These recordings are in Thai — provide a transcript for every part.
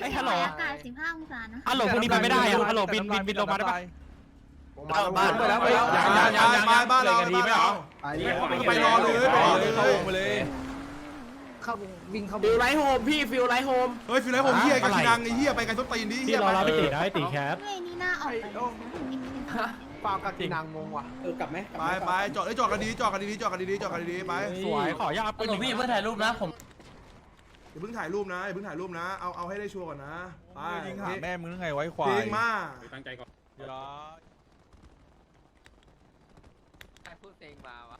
ไอ้ฮัลโหลอากาศ15องศานะฮัลโหลพรุ่งนี้บินไม่ได้อะฮัลโหลบินบินบินลงมาได้ปะมาบ้านไปแล้วไปยังยังยังยังบ้านบ้านเราเลยกันดีไหมเหรอไปรอเลยไปรอเลยเข้าวงไปเลยเข้าวิ่งเข้าฟิลไลท์โฮมพี่ฟิลไลท์โฮมเฮ้ยฟิลไลท์ผมเฮียกับชินังไอ้เฮียไปกันต้นตีนดิที่รอรับไปติดนะไอ้ติแคปเฮ้ยนี่น่าออกไปนะฟาร์มกับกินางงงว่ะเออกลับไหมกลับไปไหมไปจอดเอ้ยจอดกันดีจอดกันดีจอดกันดีจอดกันดีไปสวยขออยากหลวงพี่เพื่อถ่ายรูปนะผมอย่า เพิ่งถ่ายรูปนะอย่าเพิ่งถ่ายรูปนะ เอาเอาให้ได้ชัวร์ก่อนนะไปยิงหาแม่มึงไงไว้ควาเพลยงมาตั้งใจก่อนพูดเองมาวะ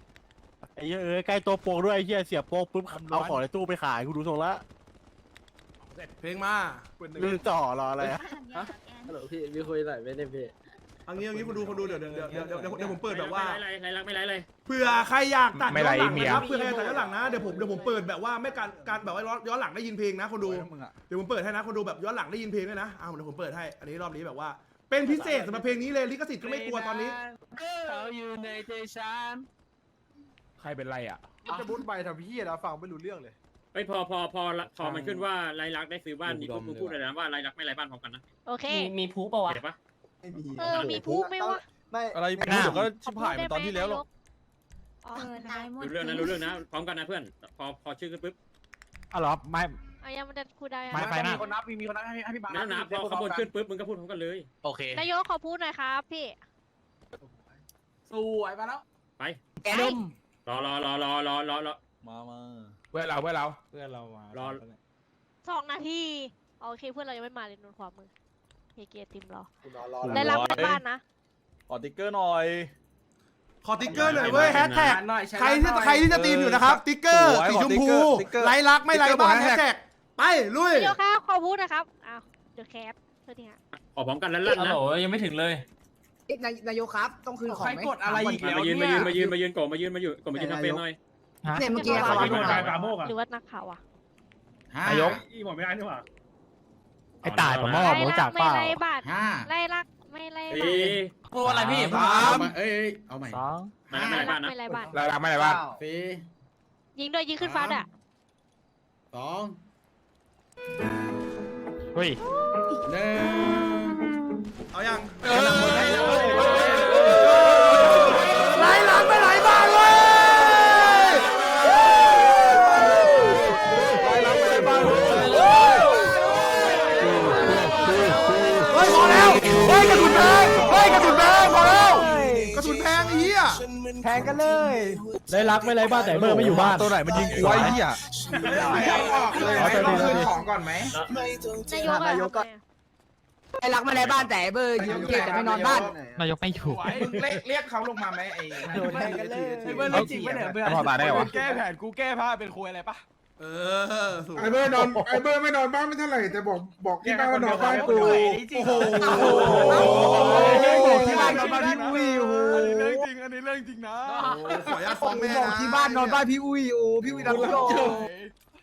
ไอ้เหี้ยเอ้ยใกล้ตัวโปกด้วยไอ้เหี้ยเสียบโปกปุ๊บเอาของในตู้ไปขายกูดูทรงละเพลงมาลืมจ่อรออะไรอะฮัลโหลพี่พี่คุยหน่อยไม่ได้พี่ เอางี้เอางี้คนดูคนดูเดี๋ยวเดี๋ยวเดี๋ยวเดี๋ยวเดี๋ยวเดี๋ยวผมเปิดแบบว่า ไม่ไรไรรักไม่ไรเลย เผื่อใครอยากตัดย้อนหลังนะครับเผื่อใครอยากตัดย้อนหลังนะเดี๋ยวผมเดี๋ยวผมเปิดแบบว่าไม่การการแบบว่าย้อนหลังได้ยินเพลงนะคนดูมึงอะเดี๋ยวผมเปิดให้นะคนดูแบบย้อนหลังได้ยินเพลงด้วยนะอ้าวเดี๋ยวผมเปิดให้อันนี้รอบนี้แบบว่า เป็นพิเศษสำหรับเพลงนี้เลยลิขสิทธิ์ก็ไม่กลัวตอนนี้เขาอยู่ในใจฉันใครเป็นไรอะจะบุญไปทำพี่แล้วฟังไม่รู้เรื่องเลยไอ้ยพอพอพอละพอมันขึ้นว่าไรลักษณ์ได้ซื้อบ้านนี่พวกมึงพูดอะไรนะว่าไรลักษณ์ไม่ไรบ้านพร้อมกันนะโอเคมีมีพูปะวะเห็นปะ ไม่มีเออมีพูไม่ว่าไม่อะไรไม่รู้เดี๋ยวก็ชิบหายเหมือนตอนที่แล้วหรอกอ๋อเออตายหมดรู้เรื่องนะรู้เรื่องนะพร้อมกันนะเพื่อน พอพอชื่อขึ้นปุ๊บอ๋อเหรอไม่ เอายังมันจะพูดได้ยังไม่ไฟหน้า มีคนนับมีมีคนนับให้ให้พี่บางนั่นนะพอขบวนขึ้นปุ๊บมึงก็พูดพร้อมกันเลย โอเค นายกขอพูดหน่อยครับพี่ สวยมาแล้วไป แกมรอรอรอรอรอรอรอ มามาเพื่อนเราเพื่อนเราเพื่อนเรามารอ สองนาที โอเคเพื่อนเรายังไม่มาเลยนนขวามือ เฮเกียติมรอรอรอได้รับในบ้านนะขอติ๊กเกอร์หน่อยขอติ๊กเกอร์หน่อยเว้ยแฮชแท็กหน่อยใครที่ใครที่จะตีมอยู่นะครับติ๊กเกอร์สีชมพูไร้รักไม่ไร้บ้านแฮชแท็กไปลุยนายกครับขอพูดนะครับอ้าวเดี๋ยวแคปเพื่อที่ฮะขอพร้อมกันแล้วลั่นฮัลนะโหลยังไม่ถึงเลยนายกครับต้องคืนของใครไหมกดอะไรอีกแล้วมายืนเนี่มายยืนมายืนมายืนโกมายืนมาอยู่โกมายืนทำเฟซหน่อยเนี่ยเมื่อกี้ไม่เขาได้ว่าหรือว่านักข่าวอะนายกอีหมดไม่ได้นี่หว่า ไอ้ตายผมบอกรู้จักเปไม่ล่าไล่บ้านห้าไล่รักไม่ไล่เอ้บ้านยพูดอะไรพี่สามเอ้ยเอาใหม่สองไม่ไม่ไรบ้านนะไม่ไล่บ้านเราเราไม่ได้บ้านฟียิงด้วยยิงขึ้นฟ้าอะสองเฮ้ยหนึ่งเอายังเออ ได้รักไม่ไรบ้านแต่เบอร์ไม่อยู่บ้านตัวไหนมันยิงกูไอ้เหี้ยเอาตัวดีตัวดีของก่อนไหม นายกอะไอ้รักมาในบ้านแต่เบอร์ยิงเกตแต่ไม่นอนบ้าน นายกไม่อยู่เรียกเขาลงมาไหมไอ้โดนแทงกันเลยเบอร์เรื่องจริงปะเนี่ยเบอร์พอตาได้หรอแก้แผนกูแก้ผ้าเป็นคุยอะไรปะ เออสวยไอเบอร์นอนไอเบอร์ไม่นอนบ้านไม่เท่าไหร่แต่บอกบอกที่บ้านว่านอนบ้านกูโอ้โหบอกที่บ้านนอนบ้านพี่อุ้ยโอ้โหอันนี้เรื่องจริงอันนี้เรื่องจริงนะขออนุญาตฟ้องแม่บอกนะที่บ้านนอนบ้านพี่อุ้ยโอ้พี่อุ้ยดังโล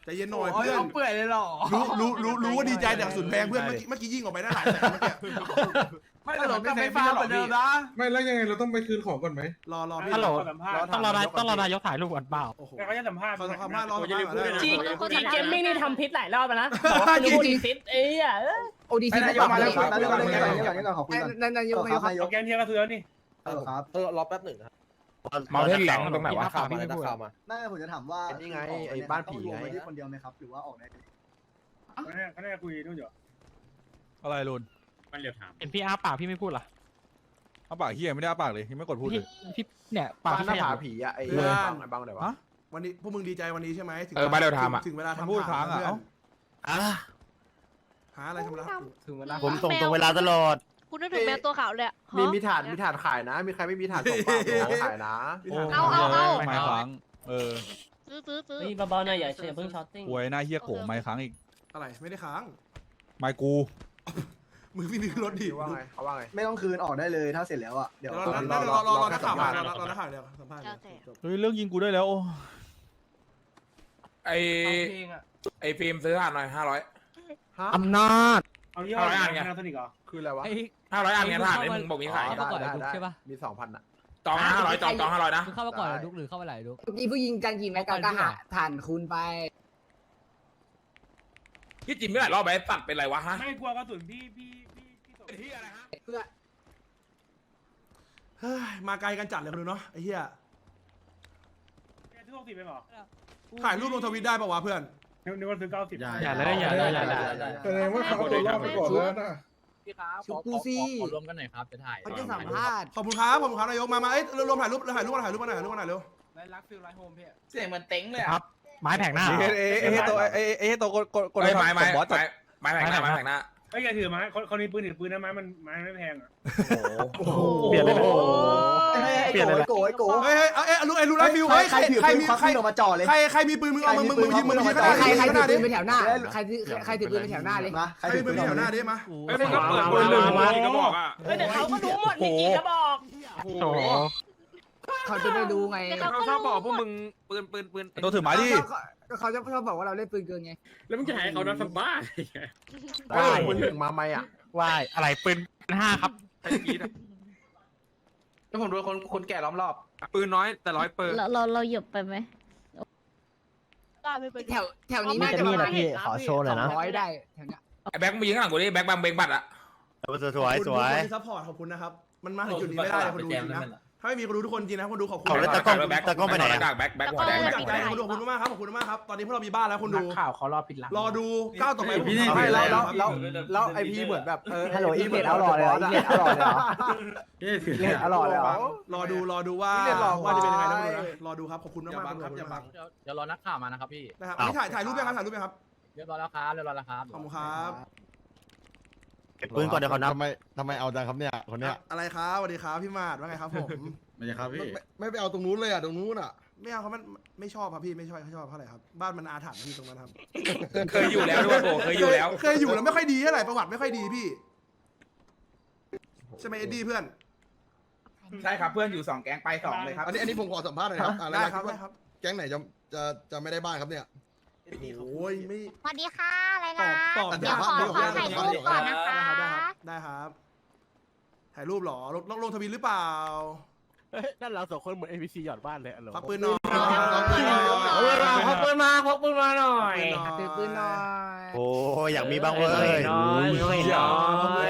ใจเย็นหน่อยเพื่อนเอาเปื่อยเลยหรอรู้รู้รู้รู้ว่าดีใจแต่กระสุนแพงเพื่อนเมื่อกี้เมื่อกี้ยิงออกไปได้หลายแสนเมื่อกี้ ไม่แต่เราไม่ฟ้าเหมือนเดิมนะ ไม่แล้วยังไงเราต้องไปคืนของก่อนไหมรอรอพี่ฮัลโหลต้องรอนายต้องรอนายกถ่ายรูปก่อนเปล่าโอ้โหเขาจะสัมภาษณ์เขาสัมภาษณ์รอจะได้พูดด้วยนะจริงจริงเกมมิ่งนี่ทำพิษหลายรอบนะจริงจริงพิษเอ้ยโอดีซีนายกมาแล้วครับนายกนายกนายกนายกขอบคุณนายกนายกเอาแกนเทียร์ก็ซื้อแล้วนี่ครับเออรอแป๊บหนึ่งครับเมาเล่นแหลงตรงไหนวะข่าวพี่ไม่พูดน่าผมจะถามว่านี่ไงไอ้บ้านผีไงที่คนเดียวไหมครับหรือว่าออกได้เขาได้คุยนู่นอยู่อะไรลุน มันเหลียวถามเห็นพี่อาปากพี่ไม่พูดล่ะอ้าปากเฮียไม่ได้อ้าปากเลยยังไม่กดพูดเลพี่ย พี่เนี่ยปากพี่ขยับอะไอ้เพื่อนไอ้บ้างไหนวะฮะ วันนี้พวกมึงดีใจวันนี้ใช่ไหมถึงเออมาเร็วทำอะ ถึงเวลามันทำพูดค้างอะเพื่นเอ้า อะหาอะไรทำละถึงเวลาผมส่งตรงเวลาตลอด คุณนึกถึงแมวตัวขาวเลยมีมีฐานมีฐานขายนะ มีใครไม่มีฐานส่งเปล่าขายนะ เอาเอาเอา ไม่ค้างเออซื้อซื้อซื้อนี่เบาๆหน่อยอย่าเพิ่งช็อตติ้ง หวยหน้าเฮียโขงไม่ค้างอีกอะไรไม่ได้ค้าง ไม่กู มือพี่มีขึ้นรถดิว่าไงเขาว่าไง ไม่ต้องคืนออกได้เลยถ้าเสร็จแล้วอะเดี๋เดี๋ยยววรอรอรอรอรอนักข่าวมารอรอนักข่าวเดี๋ยวสัมภาษณ์เดี๋ยวจบเฮ้ยเรื่องยิงกูได้แล้วโอ้ไอไอฟิล์มซื้อผ่านหน่อยห้าร้อยอำนาจ เอาเยอะเอาอะไรอะนาสนิทเหรอคืออะไรวะ ห้าร้อยอันเนี้ยผ่านไอ้มึงบอกมีขายได้ได้ได้มีสองพันอะ จองห้าร้อยจองจองห้าร้อยนะเข้ามาก่อนดุกหรือเข้ามีผู้ยิงกันกี่แม็กก็หาฐานคูณไป พี่จิมไม่หลายรอบไปตัดเป็นไรวะฮะไม่กลัวกระสุนพี่พี่พี่พี่ตกที่อะไรฮะเฮ้ยมาไกลกันจัดเลยคุณดูเนาะไอ้เหี้ยซื้อหกสิบไปหรอถ่ายรูปลงทวิตได้ปะวะเพื่อนนึกว่าซื้อเก้าสิบอย่าเลยอย่าเลยอย่าเลยแสดงว่าเขาเอาตัวรอดไปก่อนแล้วนะชุบกูซี่รวมกันหน่อยครับจะถ่ายเขาจะสัมภาษณ์ขอบคุณครับขอบคุณครับนายกมามาเอ้ยรวมถ่ายรูปถ่ายรูปกันถ่ายรูปกันหน่อยถ่ายรูปกันหน่อยเร็วไรลักฟิลไลท์โฮมพี่เสียงเหมือนเต็งเลยอะ ไม้แผงหน้าเอ้เอ้เอ้ตัวเอ้เอ้ตัวกดกดกดไม้ไม้ไม้บอสจัดไม้แผงหน้าไม้แผงหน้าเฮ้ยอย่าถือไม้คนคนนี้ปืนถือปืนนะไม้มันไม้ไม่แพงอะเปลี่ยนเลยนะ เปลี่ยนเลยโก้ไอ้โก้เฮ้ยเฮ้ยเอ้ยเอ้ยลูกไอ้ลูกไอ้ฟิวเฮ้ยใครถือใครปืนมีควักใครปืนออกมาจ่อเลยใครใครมีปืนมึงเอามึงมึงมึงยิงมึงยิงขนาดใครใครขนาดถืดิอปืนไปแถวหน้าใครถือใครถือปืนไปแถวหน้าเลยมาใครมีปืนแถวหน้าดิมาเฮ้ยมึงก็เปิดปืนหนึ่งมาก็บอกอะเฮ้ยเดี๋ยวเขาก็รู้หมดมีกี่กระบอก โอ้โห เขาจะได้ดูไงเดี๋ยวเขาก็รู้หมดปืนปืนปืนตัวถือไม้ดิก็เขาจะชอบบอกว่าเราเล่นปืนเกินไงแล้วมึงจะให้เขานัดสบ้าว่ายปืนหนึ่งมาไหมอะว่ายอะไรปืนห้าครับแล้วผมโดนคนคนแก่ล้อมรอบ ปืนน้อยแต่ร้อยเปิดเราเราเราหยบไปไหมกล้าไม่เป็นแถวแถวนี้น่าจะประมาณขอโชว์หน่อยนะร้อยได้แถวเนี้ยไอ้แบ็คมึงยิงข้างหลังกูดิแบ็คบังเบงบัตรอะสวยสวยขอบคุณทุกคนที่ซัพพอร์ตขอบคุณนะครับ มันมาถึงจุดนี้ไม่ได้เลยคนดูจริงนะ ถ้าไม่มีคนดูทุกคนจริงนะคนดูขอบคุณเอาแล้วตะกล้องแบ็คตะกล้องไปไหนอะดักแบ็คแบ็คหัวแดง ขอบแบ็คคุณหัวใจแดงคนดูขอบคุณมากครับขอบคุณมากครับตอนนี้พวกเรามีบ้านแล้วคนดู ข่าวเขารอปิดหลังรอดูก้าวต่อไปผมพี่นี่ทำให้แล้แล้ววแล้วแล้วไอพีเหมือนแบบเออฮัลโหลอีเมลเอาหล่อเลยอีเมลเอาหล่อเลยเหรออีเมลเอาหล่อเลยเหรอ รอดูรอดูว่าเรียกรอว่าจะเป็นยังไงนะไว้คุณดูนะรอดูครับขอบคุณมากๆครับอย่าบังเดี๋ยวรอนักข่าวมานะครับพี่นะครับอันนี้ถ่ายถ่ายรูปยังครับถ่ายรูปยังครับเรียบร้อยแล้วครับเรียบร้อยแล้วครับ ขอบคุณครับ เก็บปืนก่อนเดี๋ยวเขานับทำไมทำไมเอาจังครับเนี่ยคนเนี้ยอะไรครับสวัสดีครับพี่มาดว่าไงครับผมไม่ใช่ครับพี่ ไม่ไม่ไปเอาตรงนู้นเลยอะตรงนู้นอะไม่เอาครับมันไม่ชอบครับพี่ไม่ชอบไม่ชอบเท่าไหร่ครับบ้านมันอาถรรพ์พี่ตรงนั้นครับเคยอยู่แล้วด้วยโบเคยอยู่แล้วเคยอยู่แล้วไม่ค่อยดีเท่าไหร่ประวัติไม่ค่อยดีพี่ใช่ไหมเอ็ดดี้เพื่อนใช่ครับเพื่อนอยู่สองแก๊งไปสองเลยครับอันนี้อันนี้ผมขอสัมภาษณ์หน่อยครับอะแล้วได้ครับดว่าได้ครับ แก๊งไหนจะจะจะไม่ได้บ้านครับเนี่ย โอ้ยไม่สวัสดีค่ะอะไรตอล่ะบตอบเดี๋ยวขอขอถ่ายรูปก่อนนะคะ ได้ครับได้ครับถ่ายรูปเหรอลงลงลงทวิตหรือเปล่าเฮ้ยนั่นเราสองคนเหมือน NPC หยอดบ้านเลยอะเหรอ พักปืนหน่อยพกปืนมาพกปืนมาหน่อยถือปืนหน่อย โอ้ยอยากมีบ้างเว้ยน้อยน้อย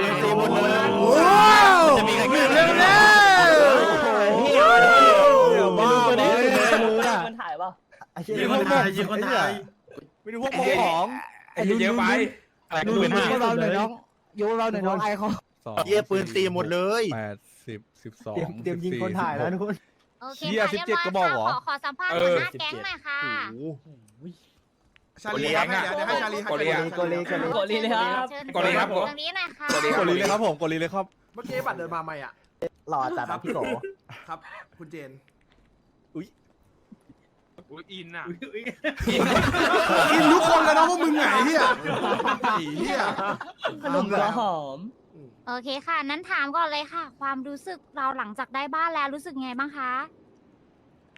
ปืนตีหมดเลยว้าวจะมีใครเร็เร็ววเร็เร็ววเดี๋ยวบ้าตัวนี้มืออะมันถ่ายป่ะ ยิงคนไทยยิงคนไทยไม่ดูพวกของไอ้เหี้ยเยอะไปอะไรปืนห้าเราหน่อยน้องยูเราหน่อยน้องไอเขาสองเยี่ยปืนตีหมดเลยแปดสิบสิบสองเตรียมเตรียมยิงคนถ่ายแล้วทุกคนโอเคเชี่ยค่ะ17กระบอกเหรอขอขอสัมภาษณ์หัวหน้าแก๊งหน่อยค่ะชาลีครับเดี๋ยวเดี๋ยวให้ชาลีให้ชาลีโกลีโกลีโกลีเลยครับโกลีครับผมตรงนี้หน่อยค่ะโกลีกดลีเลยครับผมกดลีเลยครับเมื่อกี้บัตรเดินมาใหม่อะหล่อจัดนะพี่โกครับ คุณเจน อินอะอินทุกคนเลยนะพวกมึงไงเฮียไอ้เฮียขนมก็หอม โอเคค่ะ นั้นถามก่อนเลยค่ะ ความรู้สึกเราหลังจากได้บ้านแล้วรู้สึกไงบ้างคะ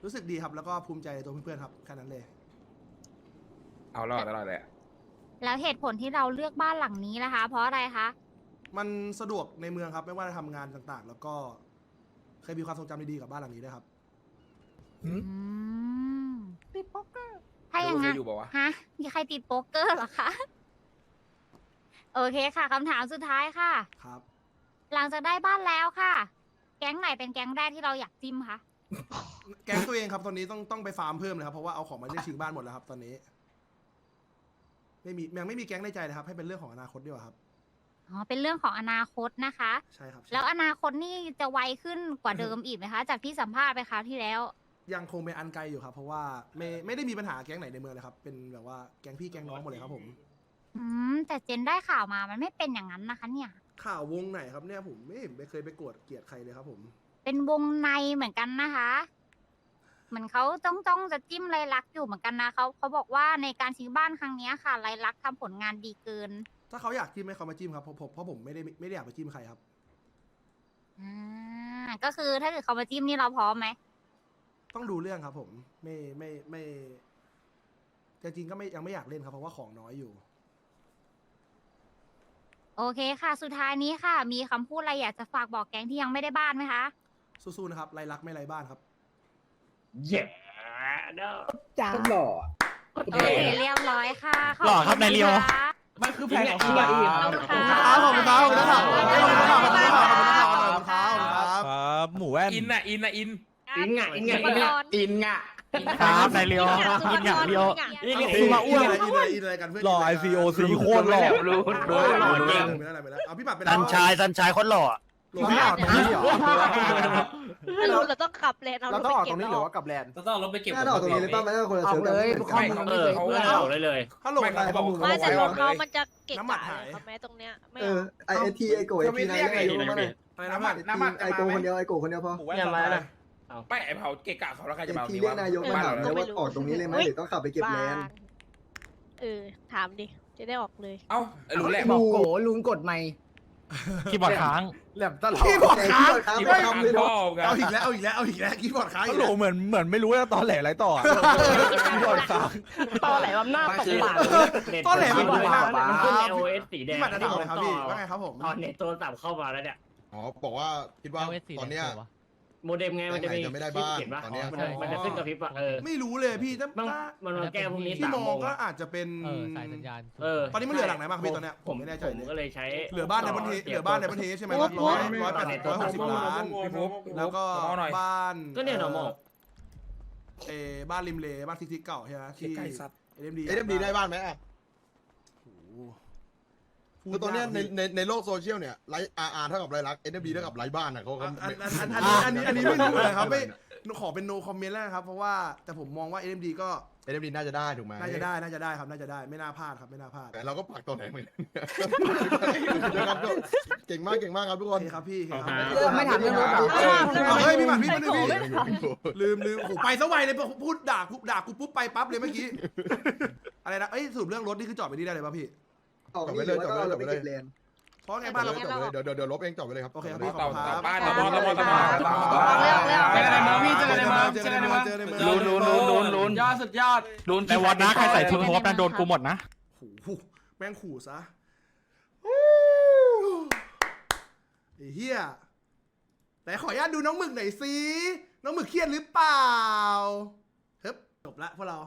รู้สึกดีครับแล้วก็ภูมิใจในตัวเพื่อนๆครับแค่นั้นเลย เอารอดรอดเลยแล้วเหตุผลที่เราเลือกบ้านหลังนี้นะคะ เพราะอะไรคะ มันสะดวกในเมืองครับ ไม่ว่าจะทำงานต่างๆ แล้วก็ เคยมีความทรงจำดีๆกับบ้านหลังนี้ด้วยครับ อืม ถ้าอย่างเคนั้ยนอยู่บอกว่าฮะ มีใครติดโป๊กเกอร์เหรอคะ โอเคค่ะคำถามสุดท้ายค่ะ ครับ หลังจากได้บ้านแล้วค่ะ แก๊งไหนเป็นแก๊งแรกที่เราอยากจิ้มคะ แก๊งตัวเองครับตอนนี้ต้องต้องไปฟาร์มเพิ่มเลยครับเพราะว่าเอาของมาเล่นชิงบ้านหมดแล้วครับ ตอนนี้ ไม่มียังไม่มีแก๊งในใจเลยครับ ให้เป็นเรื่องของอนาคตดีกว่าครับ อ๋อ เป็นเรื่องของอนาคตนะคะ ใช่ครับใช่แล้วอนาคตนี่จะไวขึ้นกว่าเดิมอีกไหมคะ จากที่สัมภาษณ์ไปคราวที่แล้ว ยังคงเป็นอันไกลอยู่ครับ เพราะว่าไม่ไม่ได้มีปัญหาแก๊งไหนในเมืองเลยครับ เป็นแบบว่าแก๊งพี่แก๊งน้องหมดเลยครับผม อืมแต่เจนได้ข่าวมามันไม่เป็นอย่างนั้นนะคะ เนี่ย ข่าววงไหนครับเนี่ยผมไม่เห็นไม่เคยไปโกรธเกลียดใครเลยครับผม เป็นวงในเหมือนกันนะคะ เหมือนเขาต้องต้องจะจิ้มไรลักษณ์อยู่เหมือนกันนะเขาเขาบอกว่าในการชิงบ้านครั้งเนี้ยค่ะไรลักษณ์ทำผลงานดีเกิน ถ้าเขาอยากจิ้มให้เขามาจิ้มครับเพราะผมเพราะผมไม่ได้ไม่ได้อยากไปจิ้มใครครับ อ่าก็คือถ้าเกิดเขามาจิ้มนี่เราพร้อมไหม ต้องดูเรื่องครับผม ไม่ไม่ไม่จริงๆก็ไม่ยังไม่อยากเล่นครับเพราะว่าของน้อยอยู่ โอเคค่ะ สุดท้ายนี้ค่ะ มีคำพูดอะไรอยากจะฝากบอกแก๊งที่ยังไม่ได้บ้านไหมคะ สู้ๆนะครับไรลักไม่ไรบ้านครับ เย้จ้าหล่อโอเคเรียบร้อยค่ะขหล่อครับนายเลียวค่ะมันคือแพงของอีกอะอีกอะขอบคุณค่ะครับขอบคุณครับขอบคุณครับขอบคุณครับขอบคุณครับขอบคุณครับขอบคุณครับขอบคุณครับ ครับ หมูแว่น อินน่ะอินน่ะอิน อินงะอินงะอินงะอินงะครับนายเลียวกินอย่างเดียวนี่ไงอินอะไรอินอะไรอินอะไรกันเพื่อนหล่อ ICOC โคตรหล่อรู้รู้หล่อจริงไม่ได้ไม่ได้เอาพี่ปัดไปสันชายสันชายคนหล่อพี่เอาตรงนี้เหรอไม่รู้เราต้องขับเลนเอาเรารถต้องไปออกเก็ตรบงนี้หรือว่ากลับแลนด์ต้องเราไปเก็บน่าจะออกตรงนี้เลยป่ะไม่ต้องคนละเสือกันเออเขาไม่เอาเลยเลยฮัลโหลไม่นายเขาบอกไม่แต่รถเขามันจะเกะน้ำหมักะดหายเลยเขาแม้ตรงเนี้ยไม่เอเอาอไอทีไอโกไอทีนายไอโกมาเลยอะไรนะมันน้ำมันไอโกคนเดียวไอโกคนเดียวพอหมูแว่นอย่ามานะไม่ไอเผาเกะกะเขาแล้วใครไอจะมาทีเรียกนายกมาถามเอแล้วอว่าออกตรงนี้เลยไหมหรือต้องขับไปเก็บแลนด์บางเออ ถามดิ จะได้ออกเลย เอ้ารู้แหละ บอกโกลุงกดไม่คีย์บอร์ดค้างแหลมตลอดคีย์บอร์ดค้างค้างที่ไม่ว่าทำเลยพ่อเนาะกันเอาอีกแล้วเอาอีกแล้วเอาอีกแล้วคีย์บอร์ดค้างฮัอีลกโหลแล้วเหมือนเหมือนไม่รู้ว่าตอนแหลอะไรต่ออะพี่บอลค้าง ตอแหลว่าหน้าตกปากต้นแหลมมันปาปาก มันขึ้น LOS สีแดงพี่ปัดอะไรครับพี่ว่าไงครับผม ตอนเน็ตโทรศัพท์เข้ามาแล้วเนี่ย อ๋อ บอกว่าคิดว่าตอนเนี้ย โมเด็มไงมันจะมียังไม่ได้บ้านเห็นปะตอนเนี้ย มันจะมันจะขึ้นกระพริบอะเออไม่รู้เลยพี่ถ้ามันถ้ามันมาแก้พรุ่งนี้ที่สามมโมองงก็อาจจะเป็นเออตอนนี้มันเหลือหลังไหนบ้างพี่ตอนเนี้ยผมไม่แน่ใจผมเลยก็เลยใช้เหลือบ้านในประเทศเหลือบ้านในประเทศใช่ไหมครับร้อยร้อยแปดสิบร้อยหกสิบล้านพี่ปุ๊บแล้วก็เอาหน่อยบ้านก็เนี่ย normal เออบ้านริมเลบ้านซิกซิกเก่าใช่ไหมที่ไก่สัตว์เอ็มดีเอ็มดีได้บ้านไหมอะ คือตอนเนี้ยในในในโลกโซเชียลเนี่ยไลฟ์อาร์อาร์เท่ากับไรลักเอ็มดีเท่ากับไรบ้านอะเขาอัเขานอันอันอันอันนี้อันนี้อันนี้ไม่รู้เลยครับไม่ขอเป็น no comment แล้วนะครับเพราะว่าแต่ผมมองว่า NMD ก็เอ็มดีน่าจะได้ถูกไหมน่าจะได้น่าจะได้ครับน่าจะได้ไม่น่าพลาดครับไม่น่าพลาดแต่เราก็ปักตัวไหนเหมือนกันเดี๋ยวครับก็เก่งมากเก่งมากครับทุกโอคนเคครับพี่โอเคครับเออไม่ถามเรื่องรถเหรอเอาเฮ้ยพี่หมันพี่มาหนึ่งพี่ลืมลืมโอ้โหไปซะไวเลยพูดด่ากูด่ากูปุ๊บไปปั๊บเลยเมื่อกี้อะไรนะเอ้ยสรุปเรื่องรถนี่คือจอดไปนี่ได้เลยป่ะพี่ ออกนี่หรือว่าต้องเอาเราไปเก็บแลนด์เพราะไงบ้านเราจบเลยเดี๋ยวเดี๋ยวเดี๋ยวลบเองจบไปเลยครับโอเคครับต่พี่อขอบคุณคต่อรับ บ้านต่อบ้านต่อบ้านต่อบ้านต่อบ้านเร็วเร็วเจอในเมืองพี่เจอเจอในในเมืเมือองงเจอในเมืองเจอในเมืองลุ้นลุ้นลุ้นลุ้นลุ้นยอดสุดยอดลุ้นในวันนะใครใส่ชุดโฮปนั่นโดนกูหมดนะ โอ้โหแม่งขู่ซะไอ้เหี้ยแต่ขออนุญาตดูน้องหมึกหน่อยสิน้องหมึกเครียดหรือเปล่าเฮ้ยจบละพวกเรา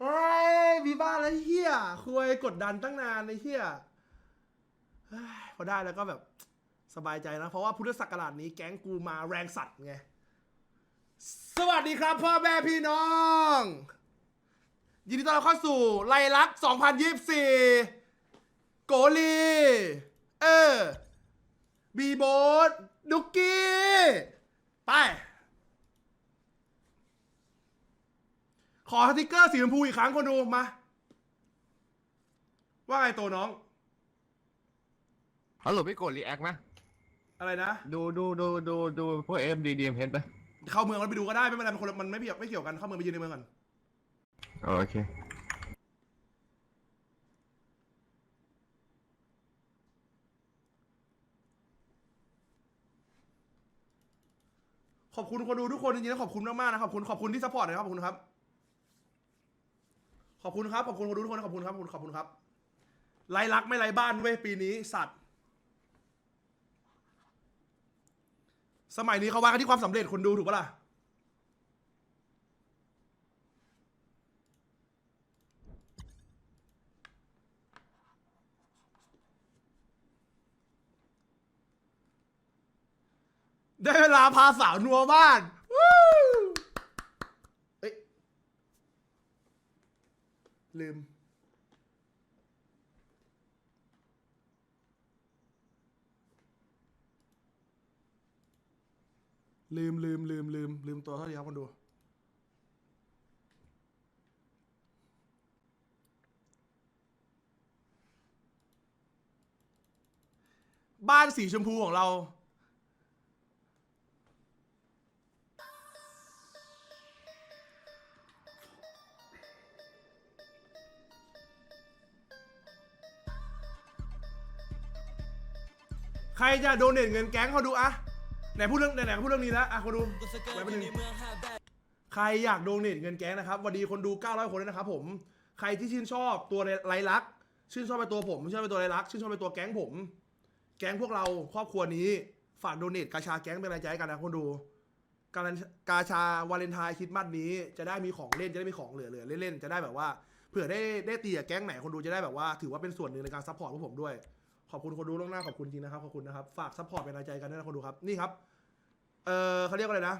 เฮ้ยมีบ้านแล้วเหี้ยคุยกดดันตั้งนานไอ้เหี้ยเฮ้ยพอได้แล้วก็แบบสบายใจนะ เพราะว่าพุทธศักราชนี้แก๊งกูมาแรงสัตว์ไง สวัสดีครับพ่อแม่พี่น้อง ยินดีต้อนรับเข้าสู่ไลลัก 2024 โกลี เออ บีโบสดุกกี้ ไป ขอสติกเกอร์สีชมพูอีกครั้งคนดูมา ว่าไงตัวน้อง ฮัลโหลพี่โกดรีแอคไหมอะไรนะ ดูดูดูดูดูพวกเอ็มดีดีเอ็มเพนไปเข้าเมืองแล้วไปดูก็ได้ไม่เป็นไรมันคนละมันไม่เกี่ยวไม่เกี่ยวกันเข้าเมืองไปยืนในเมืองก่อนโอเค ขอบคุณคนดูทุกคนจริงๆนะขอบคุณมากๆนะขอบคุณขอบคุณที่ซัพพอร์ตนะครับขอบคุณครับ ขอบคุณครับ ขอบคุณคนดูทุกคนขอบคุณครับขอบคุณขอบคุณครับไรลักษ์ไม่ไรบ้านเว้ยปีนี้สัตว์ สมัยนี้เขาว่ากันที่ความสำเร็จคนดูถูกปะล่ะ ได้เวลาพาสาวนัวบ้านวู้เอ้ย ลืม ลืมลืมลืมลืมลืมตัวเท่าทีครับคนดู บ้านสีชมพูของเรา ใครจะโดเนทเงินแก๊งเขาดูอะไหนพูดเรื่องไหนไหนพูดเรื่องนี้แล้วอะคนดูไว้แป๊บนึงใครอยากโดเนทเงินแก๊งนะครับวันดีคนดู 900 คนเลยนะครับผมใครที่ชื่นชอบตัวไรลักษณ์ชื่นชอบไปตัวผมชื่นชอบไปตัวไรลักษณ์ชื่นชอบไปตัวแก๊งผม แก๊งพวกเราครอบครัวนี้ฝากโดเนทกาชาแก๊งเป็นกำลังใจให้กันนะคนดูการกาชาวาเลนไทน์คริดมัดนี้จะได้มีของเล่นจะได้มีของเหลือๆเล่นๆจะได้แบบว่าเผื่อได้ได้ตีกับแก๊งไหนคนดูจะได้แบบว่า ถือว่าเป็นส่วนหนึ่งในการซัพพอร์ตพวกผมด้วย ขอบคุณคนดูล่วงหน้าขอบคุณจริงนะครับขอบคุณนะครับ ฝากซัพพอร์ตเป็นกำลังใจกันด้วยนะคนดูครับ นี่ครับ เออเขาเรียกว่าอะไรนะ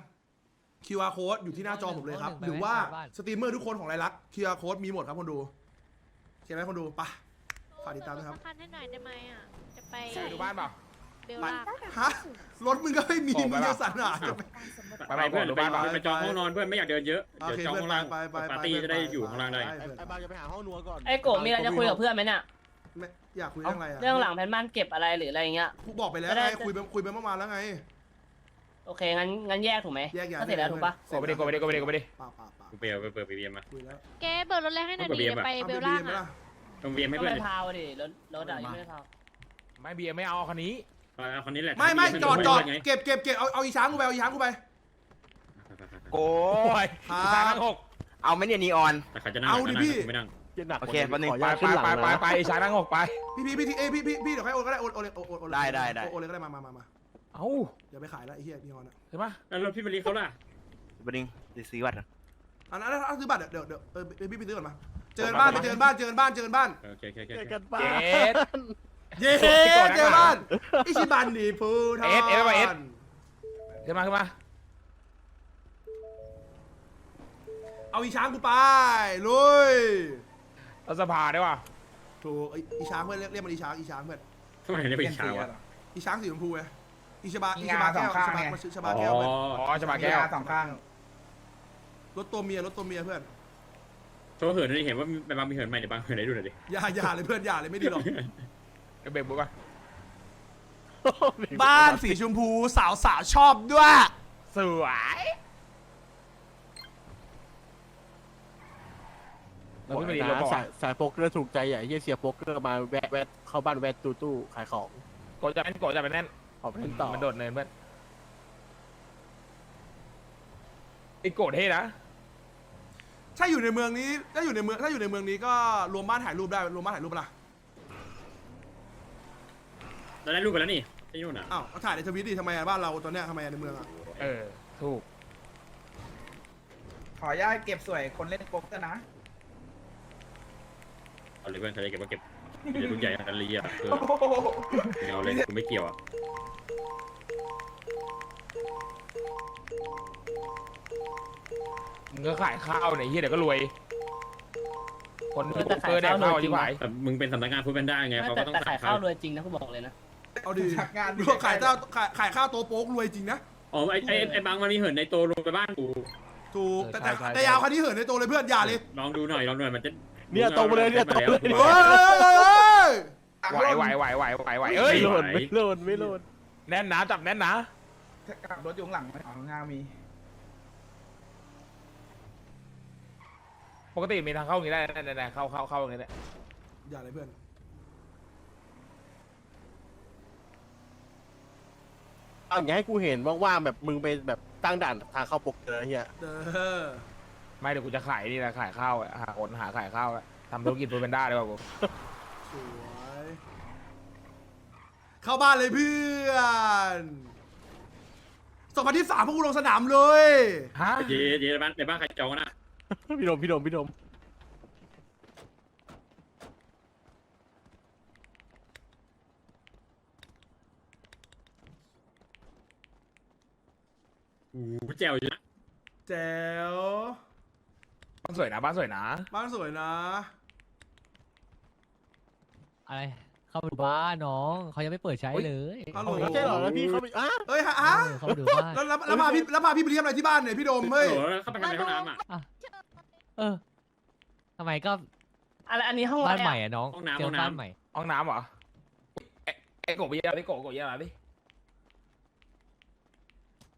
QR code อยู่ที่หน้าจอผมเลยครับ หรือว่าสตรีมเมอร์ทุกคนของไรลักษณ์ QR code มีหมดครับคนดูใช่ไหมคนดูไปะฝากติดตามนะครับสคันให้หน่อยได้ไหมอะ จะไปไปดูบ้านเปล่า เบลล่า ฮะรถมึงก็ไม่มีออกไปมึงจะปะสรรหาจะไปไป ไปไปเพื่อนดูไปบ้านเปล่าไปจองห้องนอนเพื่อนไม่อยากเดินเยอะโอเดี๋ยวเคจองเพื่อนห้องล่างไปไปไปปาร์ตี้จะได้อยู่ข้างล่างได้ปเพื่อนไอ้บางจะไปหาห้องนัวก่อน ไอ้โกะมีอะไรจะคุยกับเพื่อนไหมเนี่ย ไม่อยากคุยเรื่องอะไรอะเรื่องหลังแผนบ้านเก็บอะไรหรืออะไรเงี้ย กูบอกไปแล้วไม่ได้ ไงคุยไปคุยไปเมื่อวานแล้วไง โอเคงั้นงั้นแยกถูกไหมแยกย้ายก็เสร็จแล้วถูกปะกดไปดิกดไปดิกดไปดิกดไปดิป่าป่าป่ากูเปลไปเปิดไปเบียร์มา คุยแล้วเก๊เบิร์รถแรกให้หน่อยเอาดีไปจะไปเอาเบไปลล่าเรียนไหมล่ะต้องเบียร์ไม่ก็เพื่อนไม่พาวดิรถรถอะยังไม่ได้พาวไม่เบียร์ไม่เอาคันนี้เอาคนนี้แหละไม่ไม่จอดจอดไงเก็บเก็บเก็บเอาเอาอีช้างกูไปเอาอีช้างกูไปโอ้ยครับ สามหกเอาไหมเนี่ยนีออนแต่เขาจะนั่งเอาดิพี่ ไม่นั่ง เหี้ยหนักโอเคกว่าแป๊บนึง ขออนุไปญาตไปขึ้นหลังไปไปนะไปช้างนั่งหกไป พี่พี่พี่เอยพี่พี่พี่เดี๋ยวให้โอนก็ได้โอนโอนเลยโอนโอนโอนเลยได้ได้ได้ โอนเลยก็ได้มามามามาเอ้าเดี๋ยวไปขายแล้วไอ้เหี้ยพี่ออนอะใช่ปะแล้วรถพี่มารีเขาล่ะบันนึงจะซื้อบัตรอันนั้นถ้าซื้อบัตรเดี๋ยวเดี๋ยวเออพี่พี่ไปซื้อก่อนมาเจอกันบ้านไปเจอกันบ้านเจอกันบ้านเจอกันบ้าน โอเคโอเคโอเคเจอกันป้าเจ็ด เย้เจอบ้านอิชิบันดีพูทอนเอสเอสไปเอส ขึ้นมาขึ้นมาเอาอีช้างกูไปลุยเราสภาได้ป่ะถูกไอ้อีช้างเพื่อนเรียกเรียกมันอีช้างอีช้างเพื่อนทำไมได้เป็นเช้าวะอีช้างสีชมพูไงอีชบามีอีงาชบาแก้วสองข้างชบาไงมันชื่อชอ๋บาแก้วอเพื่อนอ๋อจะมามีแก้วงาสองข้างรถตัวเมียรถตัวเมียเพื่อนโชว์เหินนี่เห็นว่าเป็นบางมีเหินใหม่เดี๋ยวบางเหินได้ดูหน่อยดิอย่าอย่าเลยเพื่อนอย่าเลยไม่ดีหรอกเดี๋ยวเบรกบุ๊กป่ะบ้านสีชมพูสาวสาวชอบด้วย สวย เราไม่มีรถบอกสายสายโป๊กเกอร์ถูกใจใหญ่เฮียเสียโป๊กเกอร์มาแวะแวะเข้าบ้านแวะตู้ตู้ขายของกดจะเป็นกดจะเป็นแน่นออกไปเล่นต่อมันโดดเนินเพื่อนไอ้โกรธเท่นะถ้าอยู่ในเมืองนี้ถ้าอยู่ในเมืองถ้าอยู่ในเมืองนี้ก็รวมบ้านถ่ายรูปได้รวมบ้านถ่ายรูปปะล่ะเราได้รูปไปแล้วนี่ที่นู่นอะอ้าวก็ถ่ายในทวิตดิทำไมอะบ้านเราตอนเนี้ยทำไมอะในเมืองอะเออถูกขออนุญาตเก็บสวยคนเล่นโป๊กเกอร์นะ เอาเลยเพื่อนใครจะเก็บก็เก็บเดี๋ยวรุ่นใหญ่กันลีอะเออไม่เอาเลยกูไม่เกี่ยวอะมึงก็ขายข้าวเนี่ยเฮียเดี๋ยวก็รวย คนเออแต่เกอร์แดกขายข้าวข้าวรวยจริที่งหายแต่มึงเป็นสำนักงานฟู้ดแพนด้าไงเขาแต่ก็ต้องแต่ขาขายยข้าข้าววรวยจริงนะกูบอกเลยนะเอาดิจัดงานรวมขายข้าวขายขายข้าวโต๊ะโป๊กรวยจริงนะอ๋อไอ้ไอ้ไอ้บางมันมีเหินในตัวลงไปบ้านกูถูกแต่แต่แต่ยาวคันนี้เหินในตัวเลยเพื่อนอย่าเลยลองดูหน่อยลองดูหน่อยมันจะ เนี่ยตรงไปเลยเนี่ยตรงไปเลยเฮ้ยไหวไหวไหวไหวไหวไหวเอ้ยไม่โหลดไม่โหลดไม่โหลดแน่นนะจับแน่นนะกับรถอยู่ข้างหลังไหมอ๋องามี ปกติมีทางเข้าอย่างนี้ได้แน่ๆเข้าเข้าเข้าอย่างนี้แหละอย่าเลยเพื่อน เอาอย่างให้กูเห็นว่างๆแบบมึงไปแบบตั้งด่านทางเข้าโป๊กเกอร์เฮียเด้อ ไม่เดี๋ยวกูจะขายนี่นะขายข้าวอะหาคนหาขายข้าวอะทำธุรกิจฟู้ดแพนด้าได้ป่ะกูสวยเข้าบ้านเลยเพื่อนสองพันที่สามพวกกูลงสนามเลย ฮะเจ๊เจ๊ในบ้านในบ้านใครจองนะพี่ดมพี่ดมพี่ดมโอ้โหแจ๋วอยู่นะแจ๋วบ้านสวยนะบ้านสวยนะบ้านสวยนะ อะไรเข้ามาดูบ้านน้องเขายังไม่เปิดใช้เลยฮัลโหลไม่ใช่หรอแล้วพี่เขาไปอ้าเฮ้ยฮะเอฮะอเข้ามาดูบ้านแล้วแล้วแล้วพาพี่แล้วพาพี่ไปเลี้ยงอะไรที่บ้านเนี่ยพี่โดมโอ้เฮ้ย โหแล้วเข้าไปทำในห้องน้ำอะ เออทำไมก็อะไรอันนี้ห้องอะไรบ้านอะใหม่อะน้องห้องน้ำเจห้อองน้ำ บ้านใหม่ห้องน้ำเหรอเอ๊ะเอ๊ะโกบเยี่ยมดิโกบโกบเยี่ยมดิ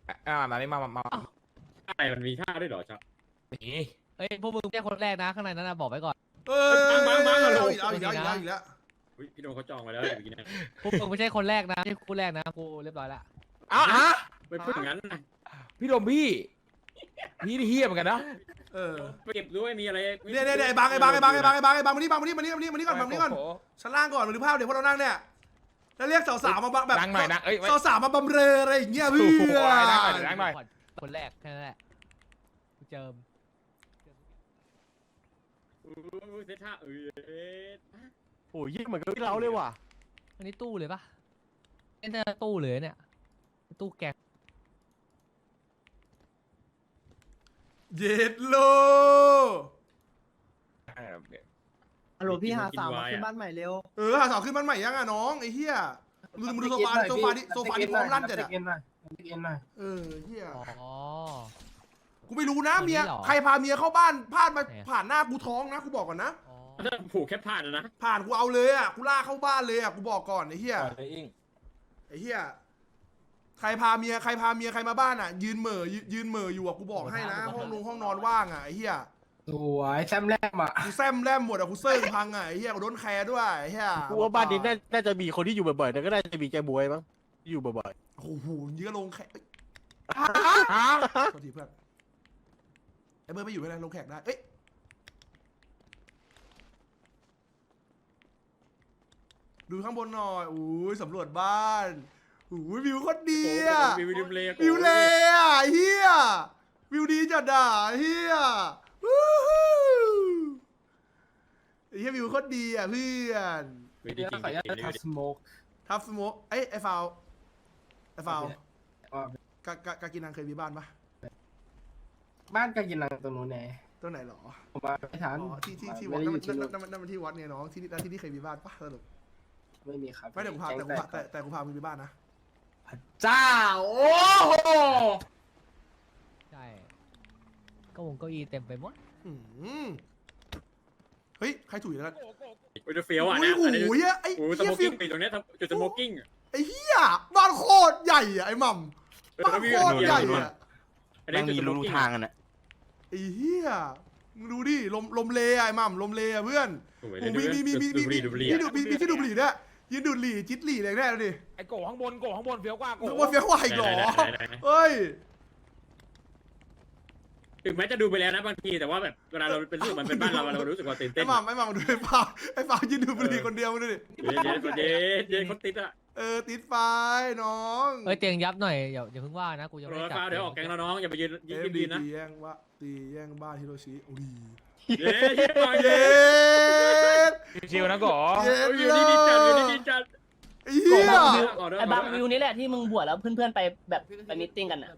อะอ่ามานี่มามามาอะไรมันมีท่าด้วยเหรอชักนี่ เอ้ยพวกมึงไม่ใช่คนแรกนะข้างในนั้นนะบอกไว้ก่อนเอ้ยมามามาเอาอีกแล้วเอาอีกแล้วเอาอีกแล้วเอาอีกแล้วอุ๊ยพี่โดนเขาจองไว้แล้วเดี๋ยวไปกินนะพวกมึงไม่ใช่คนแรกนะไม่ใช่คู่แรกนะกูเรียบร้อยละอ้าวฮะไม่พูดอย่างนั้นนะพี่โดมพี่พี่นี่เฮี้ยเหมือนกันนะเออไปเก็บด้วยมีอะไรเนี่ยเนี่ยเนี่ยไอ้บางไอ้บางไอ้บางไอ้บางไอ้บางไอ้บางมานี่บางมานี่มานี่มานี่มานี่ก่อนมานี่ก่อนโโห ชั้นล่างก่อนมาดูภาพเดี๋ยวพวกเรานั่งเนี่ยแล้วเรียกสาวๆมาแบบนั่งหน่อยนะเอ้ยไม่สาวๆมาบำเรออะไรอย่างเงี้ยเพื่โอ้โหอนั่งหน่อยนนั่งหน่อย คนแรกแค่นั้นแหละกูเจิม ออู้เซท่าเอ้ยโอ้ยยิ่งเหมือนกับที่เราเลยว่ะอันนี้ตู้เลยปะนี่น่าจะตู้เลยเนี่ย ตู้แกงเย็ดโลฮัลโหลพี่หาสาวมาขึ้นบ้านใหม่เร็ว เออหาสาวขึ้นบ้านใหม่ยังอะน้องไอ้เหี้ยมึงมึงดูโซฟาดิโซฟาดิโซฟาที่พร้อมลั่นจัดอะเออเหี้ยอ๋อ กูไม่รู้นะคนนี้เมียเหรอใครพาเมียเข้าบ้านพลาดมาไหนอะ ผ่านหน้ากูท้องนะกูบอกก่อนนะอ๋อถ้าผูกแค่ผ่านนะนะผ่านกูเอาเลยอะกูล่ากเข้าบ้านเลยอะกูบอกก่อนไอ้เหี้ยไอ้เหี้ยใครพาเมียใครพาเมียใครมาบ้านอะ ยืนเหม่อยืนยืนเหม่ออยู่อะกูบอกให้นะห้องนงห้องนอนว่างอะไอ้เหี้ยสวยแซมแรมอะกูแซมแลมหมดอะกูเซิร์งพังอะไอ้เหี้ยกูโดนแคร์ด้วยไอ้เหี้ยกูว่าบ้านนี้น่าน่าจะมีคนที่อยู่บ่อยๆแต่ก็น่าจะมีแกบวยมั้งที่อยู่บ่อยโอ้โหเยอะลงแขกเอ้ยๆฮะโทษทีเพื่อน ไอ้เบิร์ดไม่อยู่ไม่เป็นไรลงแขกได้ เอ้ยดูข้างบนหน่อยอุ้ยสำรวจบ้านอุ้ยวิวโคตรดีอะวิววิวเลยอะวิวเลยอะเฮียวิวดีจัดอะเฮียวู้ฮู้ไอ้เฮียวิวโคตรดีอะเพื่อนวิวจริงๆจริงๆวิวจริงสโมกทับสโมกเอ้ยไอ้ฟาวไอ้ฟาวกากากากินังเคยมีบ้านปะ บ้านกากินังตรงนู้นแน่ตัวไหนหรอ ผมมาไม่ทันอ๋อที่ที่ที่วัดนั่นมันนั่นมันนั่นมันที่วัดไงน้องที่นี่แล้วที่นี่เคยมีบ้านปะสรุปไม่มีครับไม่แต่กูพาแต่กูพาแต่แต่กูพามึงมีบ้านนะเจ้า โอ้โหใช่เก็วงเก้าอี้เต็มไปหมดอืมเฮ้ยใครถุยแล้ววิวจะเฟี้ยวอะอุ้ยนะโอ้อันนี้โหเหี้ยไอ้โอ้ยสเฮียโมฟิกิ้ลงปีตรงเนี้ยจุดสโมกิ้งอะไอ้เฮียบ้านโคตรใหญ่อะไอ้หม่ำเออบ้านแล้ววิวโคตรใหญ่อยู่อะอันนี้จุดสโมกิ้งอะ ไอ้เฮียมึงดูดิลมลมเลอะไอ้หม่ำลมเลอะเพื่อนสวยโอ้เลยมีมีมีมีมีดูบุหรี่มีดูดูบุหรี่มีมีที่ดูบุหรี่ด้วยยืนดูดหรี่จิตหรี่อะไรแน่เลยดิไอ้โกข้างบนโกข้างบนเฟี้ยวกว่าโกนึกว่าเฟี้ยวไหวอีกเหรอได้ได้ได้ได้เฮ้ย ถึงแม้จะดูไปแล้วนะบางทีแต่ว่าแบบเวลาเราเป็นรู้สึกมันเป็นบ้านเราเรารู้สึกว่าตื่นเต้ไอ้นหม่ำไอ้หม่ำดูไอ้ฟ้าไอ้ฟ้ายืนดูดบุหรี่คนเดียวมึงดูดิ เย็นเย็นเย็นเย็นคนติดอะ เออติดไฟน้องเอ้ยเตียงยับหน่อยอย่าอย่าเพิ่งว่านะกูยังรไม่ถได้จับฟ้าเดี๋ยวออกแกงแล้วน้องอย่าไปยืนยืเอ็นมดียืนนะตีแย่งว่าตีแย่งบ้านฮิโรชิโอ้ดีเย้เย้เย็ดชิวๆนะโกเย็ดวิเลวยดีจัดวิวดีจัดไอ้เหี้ยไอ้บางวิวนี่แหละที่มึงบวชแล้วเพื่อนๆไปแบบไปมิทติ้งกันอะ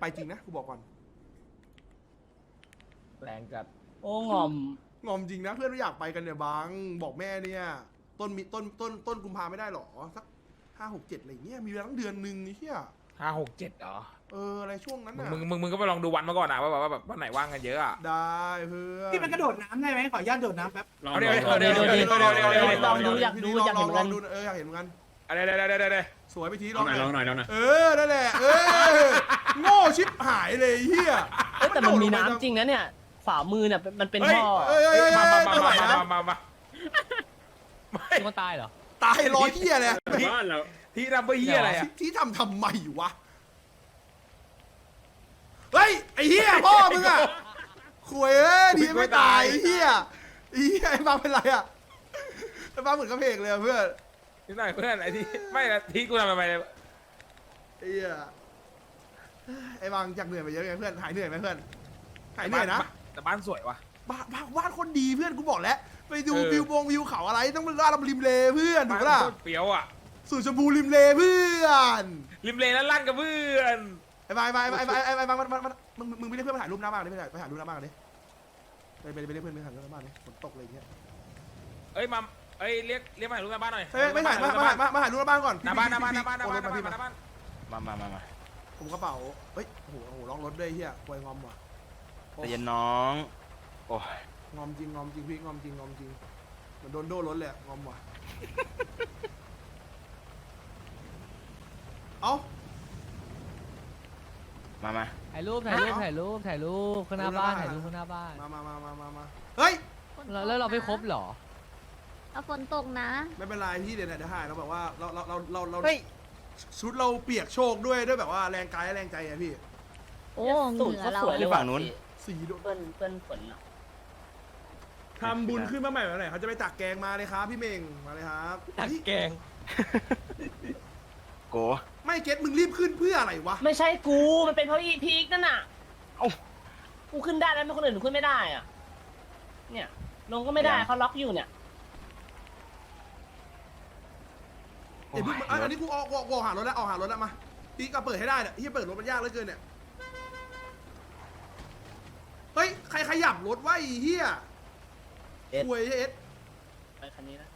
ไปจริงนะกูบอกก่อนแรงจัดโอ้งอมงอมจริงนะเพื่อนไม่อยากไปกันเนี่ยบังบอกแม่เนี่ย ต้นมีต้นต้นต้นกุมภาไม่ได้หรอสักห้าหกเจ็ดอะไรเงี้ยมีเวลาตั้งเดือนหนึ่งไอ้เหี้ยห้าหกเจ็ดเหรอเอออะไรช่วงนั้นน่ะมึงมึงมึงก็ไปลองดูวันมาก่อนนะว่าแบบว่าแบบวันไหนว่างกันเยอะอะได้เพื่อนพี่มันกระโดดน้ำได้ไหมขออนุญาตโดดน้ำแป๊บลองเอาเดี๋ยวลองเดี๋ยวเดี๋ยวเดี๋ยวเดี๋ยวเดี๋ยวเดี๋ยวเดี๋ยวลองดูอยากดูอยากเห็นเหมือนกันลงดูเอออยากเห็นเหมือนกันอะไรเดี๋ยวเดี๋ยวเดี๋ยวเดี๋ยวสวยไปทีลลอองงหหน่น่ออยยลองหน่อยลองหน่อยเออนั่นแหละเออโง่ชิบหายเลยไอ้เฮียเอ้ยแต่มันมีน้ำจริงนะเนี่ยขวามือเนี่ยมันเป็นเฮ้ยท่อเอ้ยเอ้ยเอ้ยมาเอ้ยมาไม่ไหวมานะมามามา มีคนตายเหรอ ตายร้อยเฮียเลยบ้านเราที่ทำเพื่อเฮียอะไรอะที่ที่ทำทำไมวะ เฮ้ยไอ้เฮียพ่อมึงอะขวยเอ้ยดีไม่ตายไอ้เฮียไอ้เฮียไอ้บ้าเป็นไรอะไอ้บ้าเหมือนกระเพกเลยอะเพื่อนนิดหน่อยเพื่อนไอ้ที่ไม่ละที่กูทำทำไมเนี่ยไอ้เฮียไอ้บางจากเหนื่อยไปเยอะไงเพื่อนหายเหนื่อยไหมเพื่อนหายเหนื่อยนะแต่บ้านสวยว่ะบ้านบ้านบ้านคนดีเพื่อนกูบอกแล้ว ไปดูเออ วิวบงวิวเขาอะไรต้องเป็นร้านริมเลเพื่อนถูกปะล่ะโคตรเฟี้ยวอะ สูตรชมพูริมเลเพื่อนริมเลแล้วลั่นกับเพื่อน ไอ้บางไอ้บางไอ้บางไอ้บางไอ้บางมันมันมันมึงมึงไม่ได้เพื่อนมาถ่ายรูปหน้าบ้านเลยไปถ่ายไปถ่ายรูปหน้าบ้านเลยไปไปไปเรียกเพื่อนไปถ่ายรูปหน้าบ้านเลยฝนตกอะไรอย่างเงี้ยเอ้ยมาเอ้ยเรียกเรียกมาถ่ายรูปหน้าบ้านหน่อยเฮ้ยไม่ถ่ายมามาถ่ายมามาถ่ายรูปหน้าบ้านก่อนหน้าบ้านหน้าบ้านหน้าบ้านหน้าโอบ้านรหถน้ามาบ้านพี่หน้ามาบ้านมามามามาผมกระเป๋าเฮ้ยโอ้โหโอ้โหล็อกรถด้วยเฮียควยงอมว่ะ ใจเย็นน้อง โอ้ย งอมจริงงอมจริงพี่งอมจริงงอมจริงเหมือนโดนโดนรถเลยอะงอมว่ะ เอ้า มามาถ่ายรูปถ่ายรูปถ่ายรูปถ่ายรูปข้างหน้าบ้านถ่ายรูปข้างหน้าบ้านมามามามามามาเฮ้ย แล้วแล้วเราไม่ครบเหรอแล้วฝนตกนะไม่เป็นไรพี่เดี๋ยวเดี๋ยวถ่ายเราแบบว่าเราเราเราเราเราเฮ้ยชุดเราเปียกโชกด้วยด้วยแบบว่าแรงกายและแรงใจไงพี่ โอ้เหสูตงื่รอเขาเราสวยเลยว่ะฝั่งนู้นสีโดน เพื่อนเพื่อนฝนอะ ทำบุญขึ้นมาใหม่เมื่อไหร่เขาจะไปตักแกงมาเลยครับพี่เม่งมาเลยครับตักแกง โกไม่เก็ตมึงรีบขึ้นเพื่ออะไรวะไม่ใช่กู มันเป็นเพราะอีพีกนั่นน่ะ เอ้ากูขึ้นได้แล้วไม่คนอื่นขึ้นไม่ได้อะ เนี่ย ลงก็ไม่ได้เขาล็อกอยู่เนี่ยเอ้ยเพิ่งมาอันนี้กูออกออกออกหารถแล้วออกหารถแล้วมาพี่ก็เปิดให้ได้เนี่ยที่เปิดรถมันยากเหลือเกินเนี่ย เฮ้ย ใครขยับรถวะไอ้เหี้ย เอ็ด ป่วยเอ็ดไปคันนี้นะ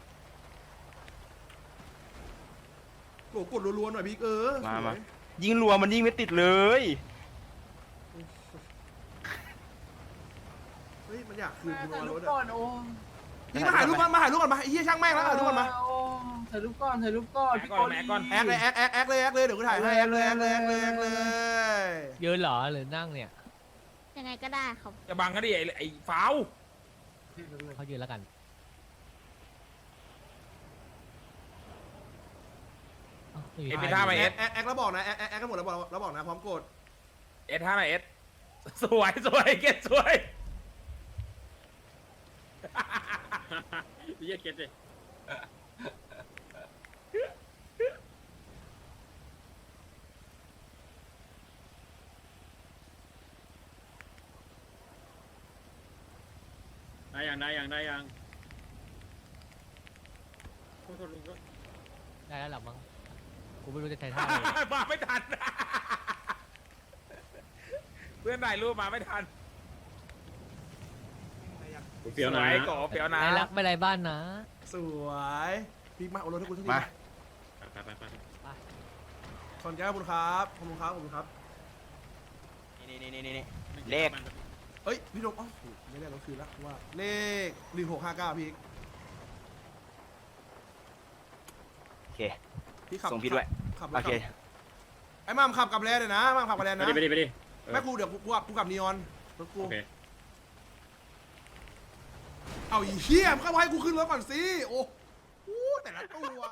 โหกดรัวๆหน่อยพี่เออมามาสวยยิงรัวมันยิงไม่ติดเลย เฮ้ยมันอยากคืนกูมารถอะพี่มาถ่ายรูปก่อนมาถ่ายรูปก่อนมาไอ้เหี้ยช่างแม่งแล้วถ่ายรูปก่อนมาถ่ายรูปก่อนถ่ายรูปก่อนแอคก่อนแอคก่อนแอคเลยแอคแอคแอคเลยแอคเลยเดี๋ยวกูถ่ายให้แอคเลยแอคเลยแอคเลยแอคเลยยืนเหรอหรือนั่งเนี่ยยังไงก็ได้ครับ จะบังก็ดิไอ้ไอ้ฟ้าว เขายืนแล้วกันอ้าวไม่มีเอ็ดใครไปท่าไหมแอเอ็คดแอคแอคแล้วบอกนะแอคแอคแอคกันหมดแล้วบอกแล้วบอกนะพร้อมกดเอ็ดท่าไหนเอ็ดสวยสวยเก็ตสวยเรียกเก็ตเลย ได้ยังได้ยังได้ยังโทษโทษลุงก็ได้แล้วหรอมั้งกูไม่รู้จะใช้ท่าอะไรมาไม่ทัน เพื่อนถ่ายรูปมาไม่ทันกูเฟี้ยวสนะวยก่อเฟี้ยวนะไม่รักไม่ไรบ้านนะ สวยพี่มาเอารถให้กูสักทีมาไปไปไปขอนแก้วขอบคุณครับขอบคุณครับขอบคุณครับนี่นี่นี่นี่ไปเลข เอ้ยพี่นกอ๋อไม่ได้รถคืนแล้วว่าเลขหนึ่งหกห้าเก้าพี่โอเค พี่ขับส่งพี่ด้วย ขับรถโอเคขับไอ้มามขับกับแลนด์เลยนะมามขับกับแลนด์ไปนะดิไปดิไปดิ เออ แม่กูเดี๋ยวกูกูขับกูขับนีออนรถกูโอเคเอาอีเหี้ยมงเข้ามาให้กูขึ้นรถก่อนสิโอ้โหแต่ละตัว